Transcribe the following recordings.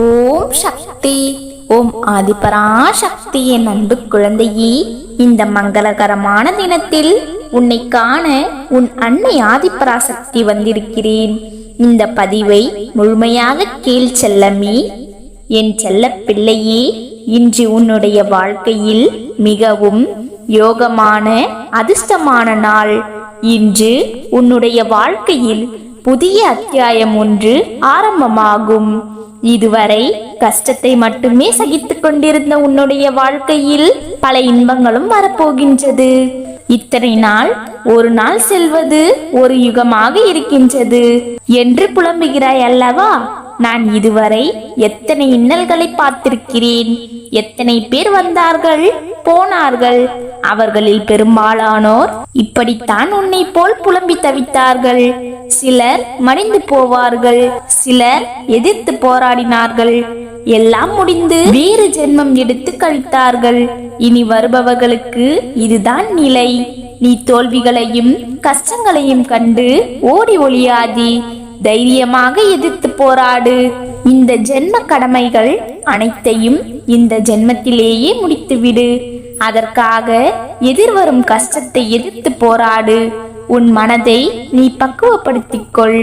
ஓம் சக்தி. ஓம் ஆதிபராசக்தி என் அன்பு குழந்தையே இந்த மங்களகரமான தினத்தில் உன்னை காண உன் அன்னை ஆதிபராசக்தி வந்திருக்கிறேன். இந்த பதிவை முழுமையாக கீழ் செல்லமே. என் செல்ல பிள்ளையே இன்று உன்னுடைய வாழ்க்கையில் மிகவும் யோகமான அதிர்ஷ்டமான நாள். இன்று உன்னுடைய வாழ்க்கையில் புதிய அத்தியாயம் ஒன்று ஆரம்பமாகும். இதுவரை கஷ்டத்தை மட்டுமே சகித்துக் கொண்டிருந்த உன்னுடைய வாழ்க்கையில் பல இன்பங்களும் வரப்போகின்றது. இத்தனை நாள் ஒரு நாள் செல்வது ஒரு யுகமாக இருக்கின்றது. என்று புலம்புகிறாய் அல்லவா? நான் இதுவரை எத்தனை இன்னல்களை பார்த்திருக்கிறேன். எத்தனை பேர் வந்தார்கள் போனார்கள் அவர்களில் பெரும்பாலானோர் இப்படித்தான் உன்னை போல் புலம்பி தவித்தார்கள். சிலர் மடிந்து போவார்கள் சிலர் எதிர்த்து போராடினார்கள். எல்லாம் முடிந்து வேறு ஜென்மம் எடுத்து கழித்தார்கள். இனி வருபவர்களுக்கு இதுதான் நிலை. நீ தோல்விகளையும் கஷ்டங்களையும் கண்டு ஓடி ஒளியாதி. தைரியமாக எதிர்த்து போராடு. இந்த ஜென்ம கடமைகள் அனைத்தையும் இந்த ஜென்மத்திலேயே முடித்துவிடு. அதற்காக எதிர்வரும் கஷ்டத்தை எதிர்த்து போராடு. உன் மனதை நீ பக்குவப்படுத்திக் கொள்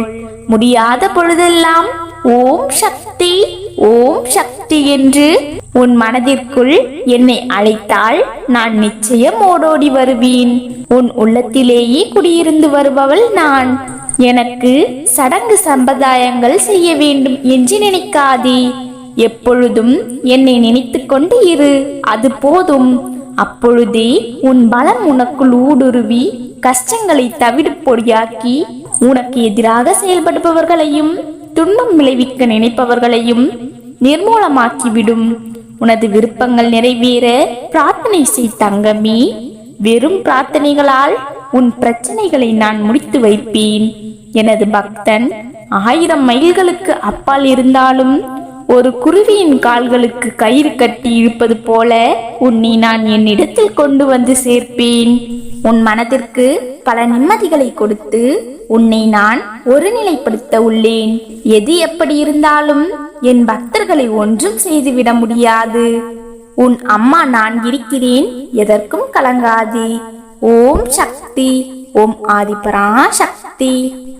முடியாத பொழுதெல்லாம் ஓம் சக்தி ஓம் சக்தி என்று உன் மனதிற்குள் என்னை அழைத்தால் நான் நிச்சயம் ஓடோடி வருவேன். உன் உள்ளத்திலேயே குடியிருந்து வருபவள் நான். எனக்கு சடங்கு சம்பிரதாயங்கள் செய்ய வேண்டும் என்று நினைக்காதே. எப்பொழுதும் என்னை நினைத்து கொண்டு இரு அது போதும். அப்பொழுதே உன் பலம் உனக்குள் ஊடுருவி கஷ்டங்களை தவிடு பொடியாக்கி உனக்கு எதிராக செயல்படுபவர்களையும் துன்பம் விளைவிக்க நினைப்பவர்களையும் நிர்மூலமாக்கிவிடும். உனது விருப்பங்கள் நிறைவேற பிரார்த்தனை செய் தங்கமே. வெறும் பிரார்த்தனைகளால் உன் பிரச்சனைகளை நான் முடித்து வைப்பேன். எனது பக்தன் ஆயிரம் மைல்களுக்கு அப்பால் இருந்தாலும் ஒரு குருவியின் கால்களுக்கு கயிறு கட்டி இருப்பது போல உன்னை நான் என்னிடத்தில் கொண்டு வந்து சேர்ப்பேன். உன் மனதிற்கு பல நிம்மதிகளை கொடுத்து உன்னை நான் ஒருநிலைப்படுத்த உள்ளேன். எது எப்படி இருந்தாலும் என் பக்தர்களை ஒன்றும் செய்துவிட முடியாது. உன் அம்மா நான் இருக்கிறேன் எதற்கும் கலங்காதே. ஓம் சக்தி ஓம் ஆதிபரா சக்தி